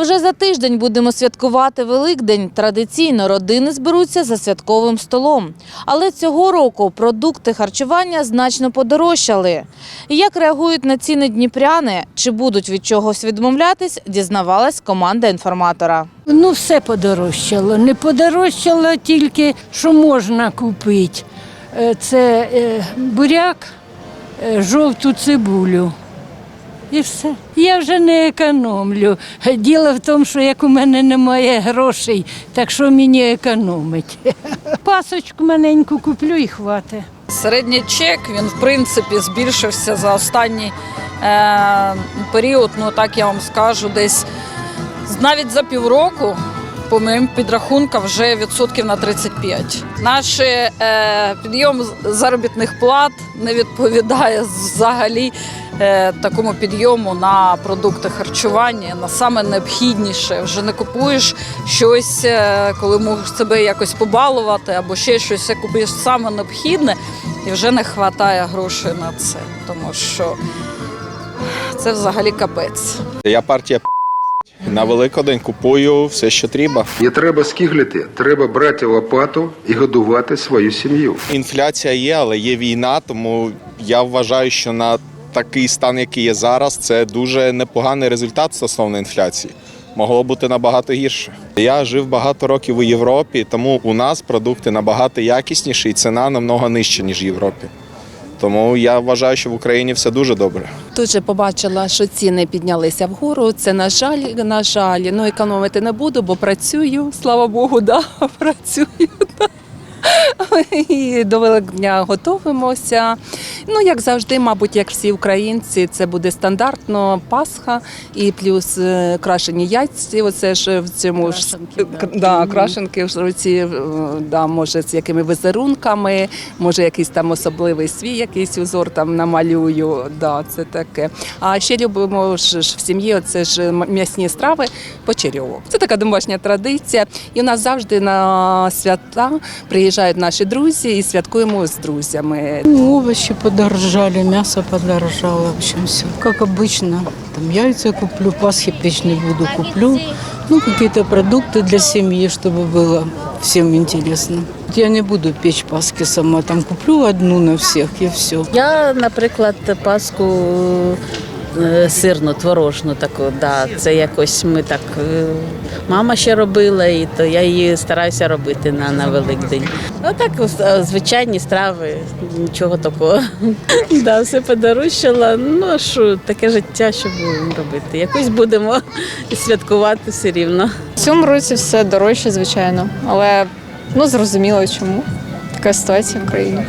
Вже за тиждень будемо святкувати Великдень. Традиційно родини зберуться за святковим столом. Але цього року продукти харчування значно подорожчали. Як реагують на ціни дніпряни, чи будуть від чогось відмовлятись, дізнавалась команда інформатора. Ну, все подорожчало. Не подорожчало тільки, що можна купити. Е, Це е, буряк, е, жовту цибулю. І все. Я вже не економлю. Діло в тому, що як у мене немає грошей, так що мені економить. Пасочку маленьку куплю і хватить. Середній чек він в принципі збільшився за останній е, період. Ну так я вам скажу, десь навіть за півроку. По моїм підрахункам вже відсотків на 35. Наш е, підйом заробітних плат не відповідає взагалі такому підйому на продукти харчування, на саме необхідніше. Вже не купуєш щось, е, коли можеш себе якось побалувати, або ще щось, а купуєш саме необхідне, і вже не вистачає грошей на це, тому що це взагалі капець. Я партія на Великодень купую все, що треба. Не треба скиглити, треба брати лопату і годувати свою сім'ю. Інфляція є, але є війна, тому я вважаю, що на такий стан, який є зараз, це дуже непоганий результат стосовно інфляції. Могло бути набагато гірше. Я жив багато років у Європі, тому у нас продукти набагато якісніші і ціна намного нижча, ніж в Європі. Тому я вважаю, що в Україні все дуже добре. Тут же побачила, що ціни піднялися вгору. Це на жаль, на жаль. Ну економити не буду, бо працюю. Слава Богу, да, працюю. І до Великдня готуємося. Ну, як завжди, мабуть, як всі українці, це буде стандартно Пасха і плюс е, крашені яйці. Оце ж в цьому ж Крашенки, да. да, крашенки в руці, е, да, може з якими визерунками, може якийсь там особливий свій якийсь узор там намалюю. Да, це таке. А ще любимо ж в сім'ї. Оце ж м'ясні страви почерьовок. Це така домашня традиція. І у нас завжди на свята приїжджають наші друзі і святкуємо з друзями. Ну, овощи подорожали, мясо подорожало, в общем, все. Как обычно. Там яйца куплю, Пасхи печь не буду, куплю. Ну, какие-то продукты для семьи, чтобы было всем интересно. Я не буду печь Пасхи сама, там куплю одну на всех и все. Я, наприклад, паску е, сирну, творожну таку, да, це якось ми так. е, Мама ще робила, і то я її стараюся робити на, на Великдень. Ну так, е, звичайні страви, нічого такого. Да, все подорожчало. Ну що, таке життя, що будемо робити. Якось будемо святкувати все рівно. В цьому році все дорожче, звичайно, але ну зрозуміло чому. Така ситуація в країні.